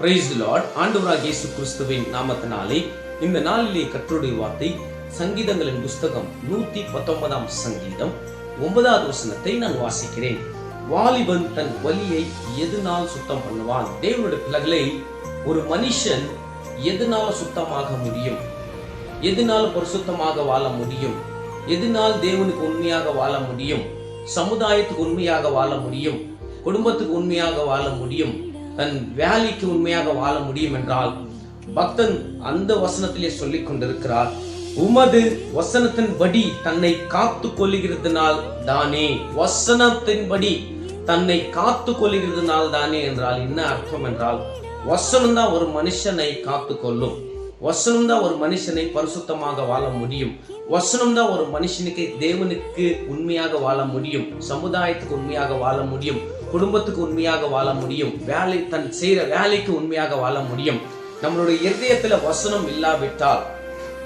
Price Lord ஆண்டவராக இயேசு கிறிஸ்துவின் நாமத்தினாலே இந்த நாளிலே கற்றுடைய வார்த்தை சங்கீதங்களின் புஸ்தகம் நூத்தி பத்தொன்பதாம் சங்கீதம் ஒன்பதாவது வசனத்தை நான் வாசிக்கிறேன். வாலிபன் தன் வலியை எதனால் சுத்தம் பண்ணுவான்? தேவனுடைய பிள்ளைகளை ஒரு மனுஷன் எதனால சுத்தமாக முடியும்? எதனால் பரிசுத்தமாக வாழ முடியும்? எதனால் தேவனுக்கு உண்மையாக வாழ முடியும்? சமுதாயத்துக்கு உண்மையாக வாழ முடியும்? குடும்பத்துக்கு உண்மையாக வாழ முடியும்? தன் வேலைக்கு உண்மையாக வாழ முடியும் என்றால் பக்தன் அந்த வசனத்திலே சொல்லிக் கொண்டிருக்கிறார் உமது வசனத்தின்படி தன்னை காத்து கொள்ளுகிறதுனால் தானே? வசனத்தின்படி தன்னை காத்து கொள்ளுகிறதுனால் தானே என்றால் என்ன அர்த்தம் என்றால் வசனம் தான் ஒரு மனுஷனை காத்து கொள்ளும். வசனம் தான் ஒரு மனுஷனை பரிசுத்தமாக வாழ முடியும். வசனம் தான் ஒரு மனுஷனுக்கு தேவனுக்கு உண்மையாக வாழ முடியும். சமுதாயத்துக்கு உண்மையாக வாழ முடியும். குடும்பத்துக்கு உண்மையாக வாழ முடியும். வேலை தன் செய்கிற வேலைக்கு உண்மையாக வாழ முடியும். நம்மளுடைய இருதயத்தில் வசனம் இல்லாவிட்டால்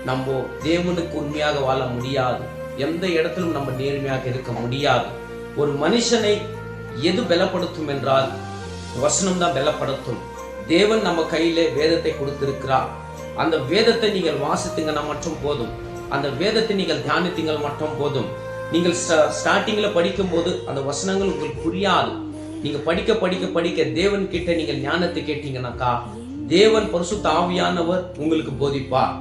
நம்ம தேவனுக்கு உண்மையாக வாழ முடியாது. எந்த இடத்திலும் நம்ம நேர்மையாக இருக்க முடியாது. ஒரு மனுஷனை எது பலப்படுத்தும் என்றால் வசனம் தான் பலப்படுத்தும். தேவன் நம்ம கையில வேதத்தை கொடுத்திருக்கிறார். அந்த வேதத்தை நீங்கள் வாசித்தீங்கன்னா மட்டும் போதும். அந்த வேதத்தை நீங்கள் தியானித்தீங்கள் மட்டும் போதும். நீங்கள் ஸ்டார்டிங்கில் படிக்கும்போது அந்த வசனங்கள் உங்களுக்கு புரியாது. நீங்க படிக்க படிக்க படிக்க தேவன் கிட்ட நீங்கள் ஞானத்தை கேட்டீங்கன்னாக்கா தேவன் பரிசு ஆவியானவர் உங்களுக்கு போதிப்பார்.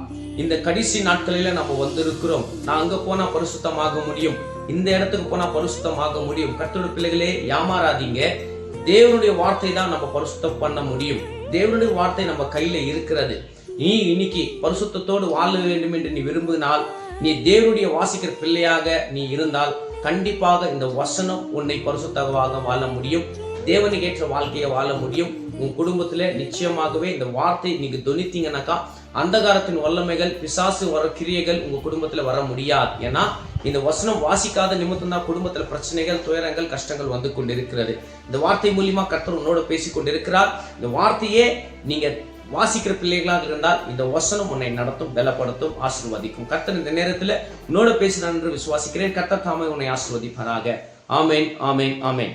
இந்த கடைசி நாட்களில நம்ம வந்திருக்கிறோம். நான் அங்க போனா பரிசுத்தமாக முடியும். இந்த இடத்துக்கு போனா பரிசுத்தமாக முடியும். கத்தோட பிள்ளைகளே ஏமாறாதீங்க. தேவனுடைய வார்த்தை தான் நம்ம பரிசுத்தம் பண்ண முடியும். தேவனுடைய வார்த்தை நம்ம கையில இருக்கிறது. நீ இன்னைக்கு பரிசுத்தத்தோடு வாழ வேண்டும் என்று நீ விரும்பினால் நீ தேவனுடைய வாசிக்கிற பிள்ளையாக நீ இருந்தால் கண்டிப்பாக இந்த வசனம் உன்னை பரிசுத்தமாக வாழ முடியும். தேவனுக்கு ஏற்ற வாழ்க்கையை வாழ முடியும். உன் குடும்பத்துல நிச்சயமாகவே இந்த வார்த்தை நீங்க துணித்தீங்கன்னாக்கா அந்தகாரத்தின் வல்லமைகள் பிசாசு வர கிரியைகள் உங்க குடும்பத்துல வர முடியாது. ஏன்னா இந்த வசனம் வாசிக்காத நிமித்தம் தான் குடும்பத்துல பிரச்சனைகள் துயரங்கள் கஷ்டங்கள் வந்து கொண்டிருக்கிறது. இந்த வார்த்தை மூலியமா கர்த்தர் உன்னோட பேசி கொண்டிருக்கிறார் இந்த வார்த்தையே நீங்க வாசிக்கிற பிள்ளைகளாக இருந்தால் இந்த வசனம் உன்னை நடத்தும் பலப்படுத்தும் ஆசீர்வதிக்கும். கர்த்தர் இந்த நேரத்தில் உன்னோட பேசுகிறான் என்று விசுவாசிக்கிறேன். கர்த்தர் தாமே உன்னை ஆசிர்வதிப்பதாக ஆமேன் ஆமேன் ஆமேன்.